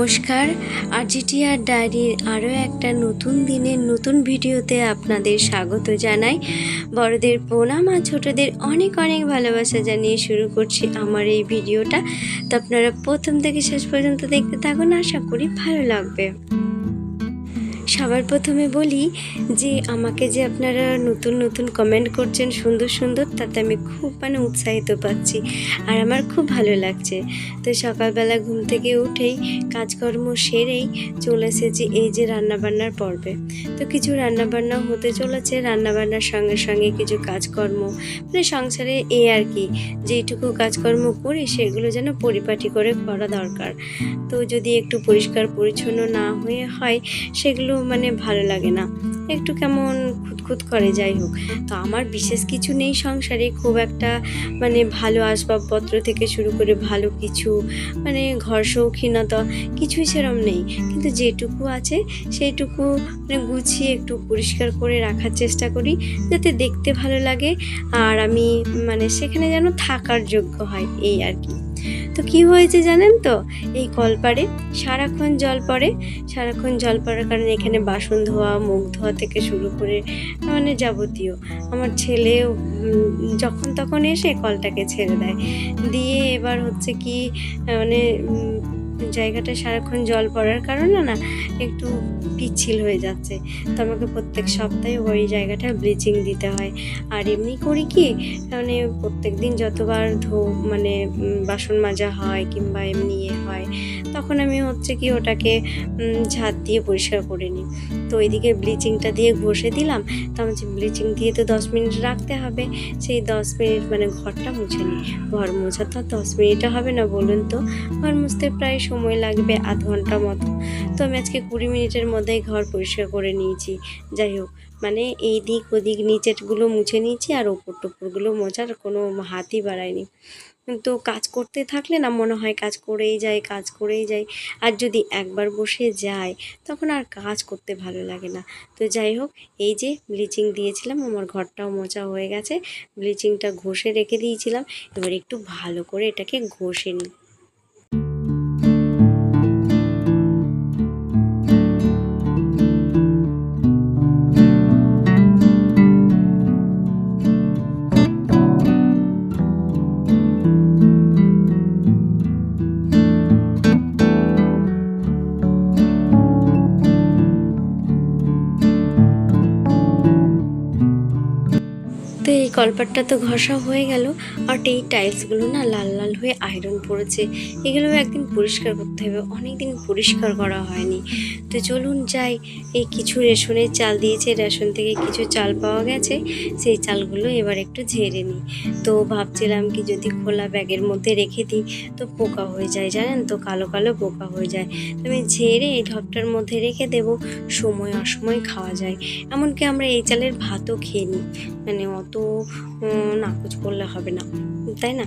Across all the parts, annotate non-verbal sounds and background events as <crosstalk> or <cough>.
নমস্কার। আরজিটিআর ডায়েরির আরও একটা নতুন দিনের নতুন ভিডিওতে আপনাদের স্বাগত জানাই। বড়দের প্রণাম আর ছোটদের অনেক অনেক ভালোবাসা জানিয়ে শুরু করছি আমার এই ভিডিওটা। তো আপনারা প্রথম থেকে শেষ পর্যন্ত দেখতে থাকুন, আশা করি ভালো লাগবে। সবার প্রথমে বলি যে আমাকে যে আপনারা নতুন নতুন কমেন্ট করছেন, সুন্দর সুন্দর, তাতে আমি খুব মানে উৎসাহিত পাচ্ছি। আর আমার খুব ভালো লাগছে। তো সকালবেলা ঘুম থেকে উঠেই, কাজকর্ম সেরেই চলে এসেছি এই যে রান্নাবান্নার পর্বে। তো কিছু রান্নাবান্না হতে চলেছে, রান্নাবান্নার সঙ্গে সঙ্গে কিছু কাজকর্ম মানে সংসারে এই আর কি, যেইটুকু কাজকর্ম করি সেগুলো যেন পরিপাটি করে করা দরকার। তো যদি একটু পরিষ্কার পরিচ্ছন্ন না হয়ে হয়, সেগুলো মানে ভালো লাগে না। একটু কেমন খুঁতখুত করে, যাই হোক। তো আমার বিশেষ কিছু নেই সংসারে। খুব একটা মানে ভালো আসবাবপত্র থেকে শুরু করে ভালো কিছু মানে ঘর শৌখিনতা কিছুই সেরম নেই। কিন্তু যেটুকু আছে, সেইটুকু মানে গুছিয়ে একটু পরিষ্কার করে রাখার চেষ্টা করি, যাতে দেখতে ভালো লাগে। আর আমি মানে সেখানে যেন থাকার যোগ্য হয়, এই আর কি। তো কি হয়েছে জানেন তো? এই কলপারে সারাক্ষণ জল পড়ে, সারাক্ষণ জল পড়ার কারণে এখানে বাসন ধোয়া, মুখ ধোয়া থেকে শুরু করে মানে যাবতীয়। আমার ছেলে যখন তখন এসে কলটাকে ছেড়ে দেয়। দিয়ে এবার হচ্ছে কি মানে জায়গাটা সারাক্ষণ জল পড়ার কারণে না একটু পিচ্ছিল হয়ে যাচ্ছে। তো আমাকে প্রত্যেক সপ্তাহে ওই জায়গাটা ব্লিচিং দিতে হয়। আর এমনি করি কি মানে প্রত্যেক দিন যতবার ধো মানে বাসন মাজা হয় কিংবা এমনি ইয়ে হয় তখন আমি হচ্ছে কি ওটাকে ঝাঁট দিয়ে পরিষ্কার করে নিই। তো ওইদিকে ব্লিচিংটা দিয়ে ঘষে দিলাম। তো আমার ব্লিচিং দিয়ে তো দশ মিনিট রাখতে হবে। সেই দশ মিনিট মানে ঘরটা মুছে নিই। ঘর মোছা তো দশ মিনিটও হবে না বলুন তো। ঘর মুছতে প্রায় সময় লাগবে আধ ঘণ্টা মতো। তো আমি আজকে কুড়ি মিনিটের মধ্যেই ঘর পরিষ্কার করে নিয়েছি। যাই হোক মানে এই দিক ওদিক নিচেরগুলো মুছে নিয়েছি আর ওপর টোপরগুলো মোছার কোনো হাতই বাড়ায়নি তো কাজ করতে থাকলে না মনে হয় কাজ করেই যায় কাজ করেই যায় আর যদি একবার বসে যায় তখন আর কাজ করতে ভালো লাগে না। তো যাই হোক, এই যে ব্লিচিং দিয়েছিলাম, আমার ঘরটাও মোচা হয়ে গেছে। ব্লিচিংটা ঘষে রেখে দিয়েছিলাম। এবার একটু ভালো করে এটাকে ঘষে নিই। কলপাটটা তো ঘষা হয়ে গেল, আর এই টাইলসগুলো না লাল লাল হয়ে আয়রন পড়েছে। এগুলো একদিন পরিষ্কার করতে হবে অনেক দিন পরিষ্কার করা হয়নি। তো চলুন যাই, এই কিছু রেশনের চাল দিয়েছে, রেশন থেকে কিছু চাল পাওয়া গেছে, সেই চালগুলো এবার একটু ঝেড়ে নিই। তো ভাবছিলাম কি যদি খোলা ব্যাগের মধ্যে রেখে দিই, তো পোকা হয়ে যায়, জানেন তো, কালো কালো পোকা হয়ে যায়। আমি ঝেড়ে এই ঢপটার মধ্যে রেখে দেব, সময় অসময় খাওয়া যায়। এমনকি আমরা এই চালের ভাতও খেয়ে নিই। মানে অত নাকচ করলে হবে না, তাই না?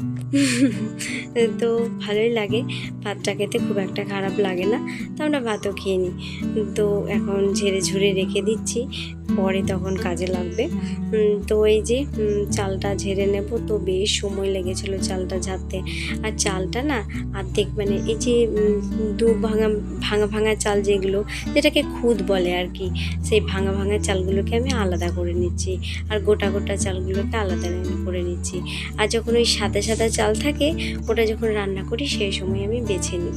<laughs> তো ভালোই লাগে, ভাতটা খেতে খুব একটা খারাপ লাগে না, তো আমরা ভাতও খেয়ে নিই। তো এখন ঝেড়ে ঝুড়ে রেখে দিচ্ছি পরে তখন কাজে লাগবে। তো এই যে চালটা ঝেড়ে নেব তো বেশ সময় লেগেছিল চালটা ঝাড়তে। আর চালটা না অর্ধেক মানে এই যে দু ভাঙা ভাঙা ভাঙা চাল যেগুলো, যেটাকে খুদ বলে আর কি, সেই ভাঙা ভাঙা চালগুলোকে আমি আলাদা করে নিচ্ছি। আর গোটা গোটা চালগুলোকে আলাদা করে নিচ্ছি। আর যখন ওই সাদা সাদা চাল থাকে, ওটা যখন রান্না করি সেই সময় আমি বেছে নিই।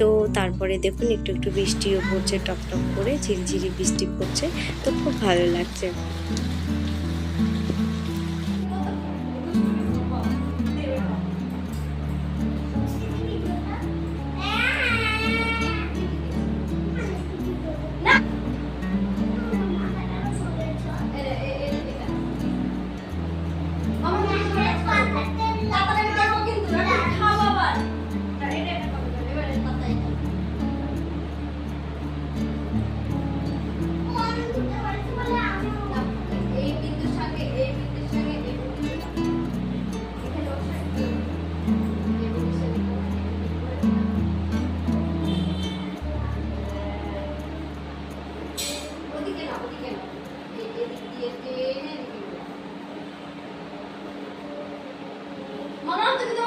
তো তারপরে দেখুন একটু একটু বৃষ্টিও পড়ছে টপ করে, ঝিরঝিরি বৃষ্টি পড়ছে, তো খুব ভালো লাগছে மரணத்துக்கு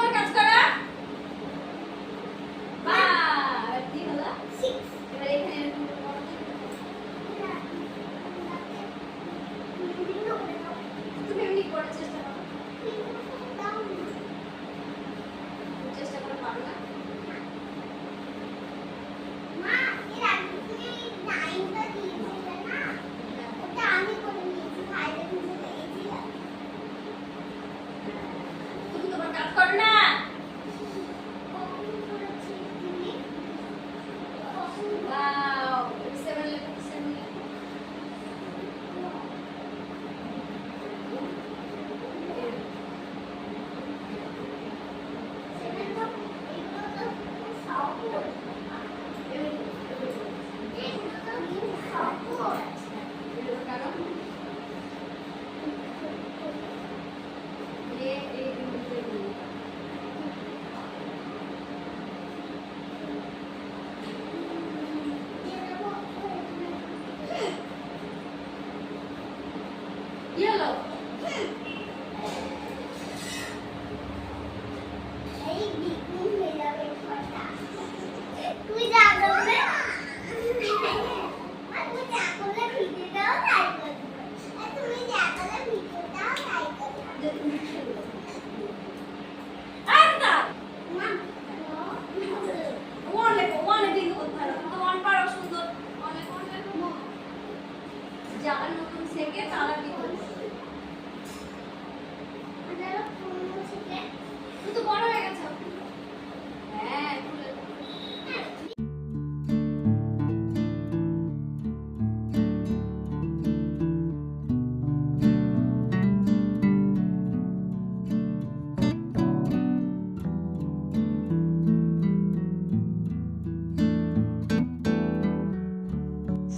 Yellow.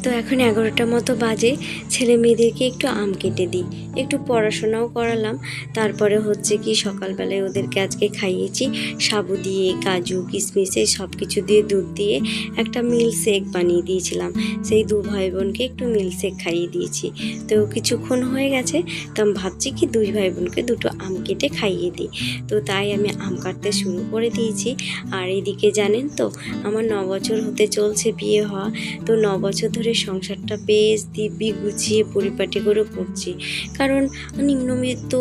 তো এখন এগারোটা মতো বাজে। ছেলে মেয়েদেরকে একটু আম কেটে দিই। একটু পড়াশোনাও করালাম। তারপরে হচ্ছে কি, সকালবেলায় ওদেরকে আজকে খাইয়েছি। সাবু দিয়ে, কাজু কিশমিশ এই সব কিছু দিয়ে দুধ দিয়ে একটা মিল শেক বানিয়ে দিয়েছিলাম। সেই দু ভাই বোনকে একটু মিল শেক খাইয়ে দিয়েছি। তো কিছুক্ষণ হয়ে গেছে, তো আমি ভাবছি কি, দুই ভাই বোনকে দুটো আম কেটে খাইয়ে দিই। তো তাই আমি আম কাটতে শুরু করে দিয়েছি। আর এইদিকে জানেন তো, আমার ন বছর হতে চলছে বিয়ে হওয়া। তো ন বছর ধরে সংসারটা বেশ দিব্যি গুছিয়ে পরিপাটি করে করছি কারণ নিম্নবিত্ত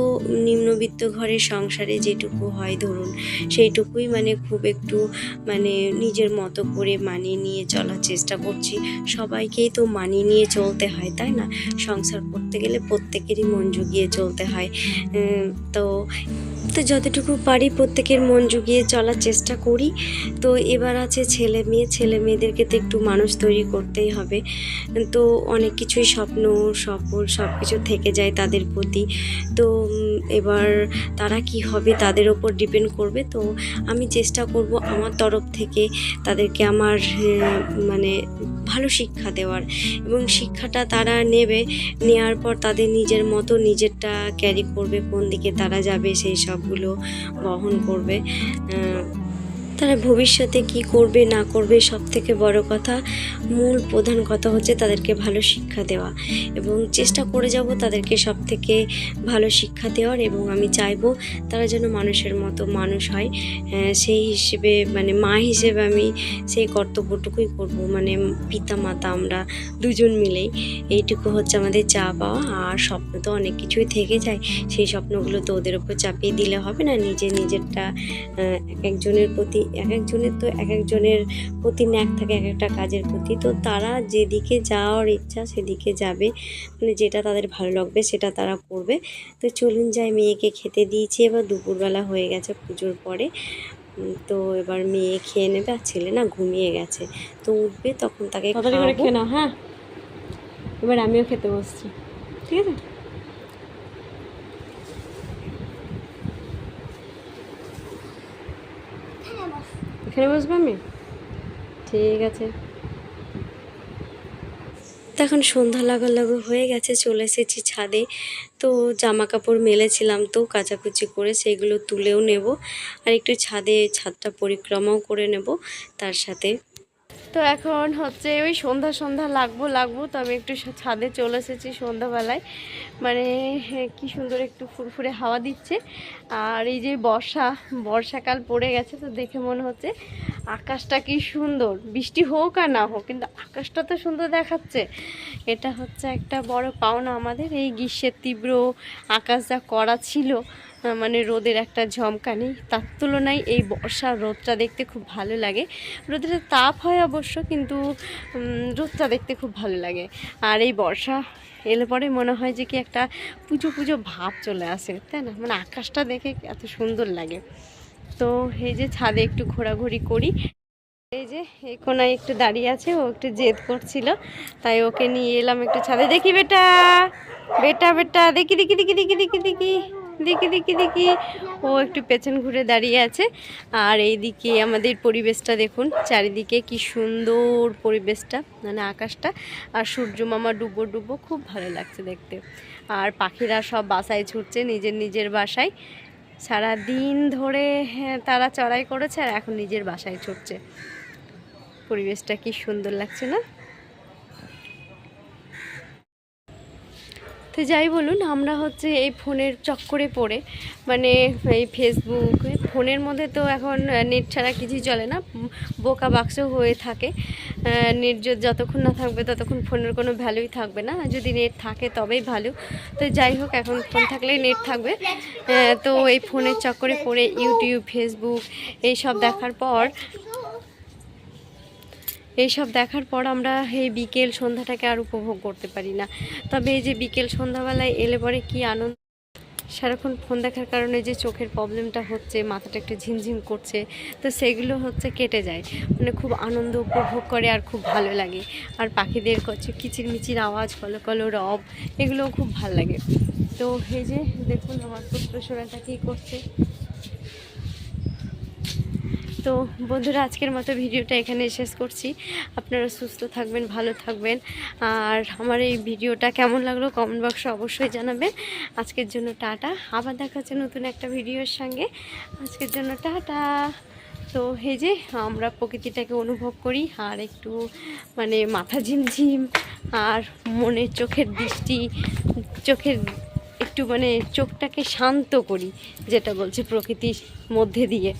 নিম্নবিত্ত ঘরের সংসারে যেটুকু হয় ধরুন, সেইটুকুই মানে খুব একটু মানে নিজের মতো করে মানিয়ে নিয়ে চলার চেষ্টা করছি। সবাইকেই তো মানিয়ে নিয়ে চলতে হয়, তাই না? সংসার করতে গেলে প্রত্যেকেরই মন জুগিয়ে চলতে হয়। তো তো যতটুকু পারি প্রত্যেকের মন জুগিয়ে চলার চেষ্টা করি। তো এবার আছে ছেলে মেয়ে। ছেলে মেয়েদেরকে তো একটু মানুষ তৈরি করতেই হবে। তো অনেক কিছুই স্বপ্ন, সফল সব কিছু থেকে যায় তাদের প্রতি। তো এবার তারা কি হবে তাদের ওপর ডিপেন্ড করবে। তো আমি চেষ্টা করব আমার তরফ থেকে তাদেরকে আমার মানে ভালো শিক্ষা দেওয়ার এবং শিক্ষাটা তারা নেবে নেওয়ার পর তাদের নিজের মতো নিজেরটা ক্যারি করবে, কোন দিকে তারা যাবে সেই সবগুলো বহন করবে। তারা ভবিষ্যতে কি করবে, না করবে সব থেকে বড় কথা, মূল প্রধান কথা হচ্ছে তাদেরকে ভালো শিক্ষা দেওয়া। এবং চেষ্টা করে যাব তাদেরকে সব থেকে ভালো শিক্ষা দেওয়ার এবং আমি চাইব তারা যেন মানুষের মতো মানুষ হয়। সেই হিসেবে মানে মা হিসেবে আমি সেই কর্তব্যটুকুই করব। মানে পিতা মাতা আমরা দুজন মিলেই। এইটুকু হচ্ছে আমাদের চা পাওয়া। আর স্বপ্ন তো অনেক কিছুই থেকে যায়। সেই স্বপ্নগুলো তো ওদের উপর চাপিয়ে দিলে হবে না। নিজে নিজেরটা এক একজনের প্রতি এক একজনের তো এক একজনের প্রতি ন্যাক থাকে এক একটা কাজের প্রতি। তো তারা যেদিকে যাওয়ার ইচ্ছা সেদিকে যাবে। মানে যেটা তাদের ভালো লাগবে সেটা তারা করবে। তো চলুন যাই মেয়েকে খেতে দিয়েছি। এবার দুপুরবেলা হয়ে গেছে পুজোর পরে। তো এবার মেয়ে খেয়ে নেবে আর ছেলে না ঘুমিয়ে গেছে। তো উঠবে তখন তাকে। খেয়ে নাও হ্যাঁ? এবার আমিও খেতে বসছি। ঠিক আছে? এখানে বসবো আমি? ঠিক আছে। তো এখন সন্ধ্যা লাগা লাগু হয়ে গেছে, চলে এসেছি ছাদে। তো জামা কাপড় মেলেছিলাম, তো কাচাকুচি করে সেগুলো তুলেও নেব। আর একটু ছাদে ছাদটা পরিক্রমাও করে নেব, তার সাথে। তো এখন হচ্ছে ওই সন্ধ্যা সন্ধ্যা লাগবো লাগবো। তো আমি একটু ছাদে চলে এসেছি সন্ধ্যাবেলায়। মানে কি সুন্দর একটু ফুরফুরে হাওয়া দিচ্ছে। আর এই যে বর্ষা, বর্ষাকাল পড়ে গেছে, তো দেখে মনে হচ্ছে আকাশটা কি সুন্দর। বৃষ্টি হোক আর না হোক, কিন্তু আকাশটা তো সুন্দর দেখাচ্ছে। এটা হচ্ছে একটা বড় পাওনা আমাদের, এই গ্রীষ্মের তীব্র আকাশ যা করা ছিল। মানে রোদের একটা ঝমকানি তার তুলনায় এই বর্ষার রোদটা দেখতে খুব ভালো লাগে। রোদের তাপ হয় অবশ্য, কিন্তু রোদটা দেখতে খুব ভালো লাগে। আর এই বর্ষা এলে পরে মনে হয় যে কি একটা পুজো পুজো ভাব চলে আসে, তাই না? মানে আকাশটা দেখে এত সুন্দর লাগে। তো এই যে ছাদে একটু ঘোরাঘুরি করি। এই যে এই কোনায় একটু দাঁড়িয়ে আছে, ও একটু জেদ করছিল, তাই ওকে নিয়ে এলাম একটু ছাদে। দেখি বেটা! বেটা বেটা! দেখি দেখি দেখি দেখি দেখি দেখি! দেখি দেখি দেখি। ও একটু পেছন ঘুরে দাঁড়িয়ে আছে। আর এইদিকে আমাদের পরিবেশটা দেখুন চারিদিকে কি সুন্দর পরিবেশটা মানে আকাশটা। আর সূর্য মামা ডুবো ডুবো খুব ভালো লাগছে দেখতে। আর পাখিরা সব বাসায় ছুটছে নিজের নিজের বাসায়। সারা দিন ধরে হ্যাঁ, তারা চড়াই করেছে আর এখন নিজের বাসায় ছুটছে। পরিবেশটা কি সুন্দর লাগছে না? তো যাই বলুন, আমরা হচ্ছে এই ফোনের চক্করে পড়ে। মানে এই ফেসবুক ফোনের মধ্যে তো এখন নেট ছাড়া কিছুই চলে না। বোকা বাক্স হয়ে থাকে। নেট যতক্ষণ না থাকবে ততক্ষণ ফোনের কোনো ভ্যালুই থাকবে না। যদি নেট থাকে তবেই ভালো তো যাই হোক, এখন ফোন থাকলেই নেট থাকবে। তো এই ফোনের চক্করে পড়ে ইউটিউব ফেসবুক এই সব দেখার পর এইসব দেখার পর আমরা এই বিকেল সন্ধ্যাটাকে আর উপভোগ করতে পারি না। তবে এই যে বিকেল সন্ধ্যাবেলায় এলে পরে কি আনন্দ? সারাক্ষণ ফোন দেখার কারণে যে চোখের প্রবলেমটা হচ্ছে, মাথাটা একটু ঝিমঝিম করছে, তো সেগুলো হচ্ছে কেটে যায়। মানে খুব আনন্দ উপভোগ করে আর খুব ভালো লাগে। আর পাখিদের হচ্ছে কিচিরমিচির আওয়াজ কলো কলো রব, এগুলোও খুব ভালো লাগে। তো এই যে দেখুন আমার পুত্র সোনাটা কী করছে। তো বন্ধুরা, আজকের মতো ভিডিওটা এখানে শেষ করছি। আপনারা সুস্থ থাকবেন, ভালো থাকবেন। আর আমার এই ভিডিওটা কেমন লাগল কমেন্ট বক্সে অবশ্যই জানাবেন। আজকের জন্য টাটা। আবার দেখা হচ্ছে নতুন একটা ভিডিওর সঙ্গে। আজকের জন্য টাটা। তো এই যে, আমরা প্রকৃতিটাকে অনুভব করি আর একটু মানে মাথা ঝিমঝিম আর মনের চোখের দৃষ্টি, চোখের একটু মানে চোখটাকে শান্ত করি, যেটা বলছে প্রকৃতির মধ্যে দিয়ে।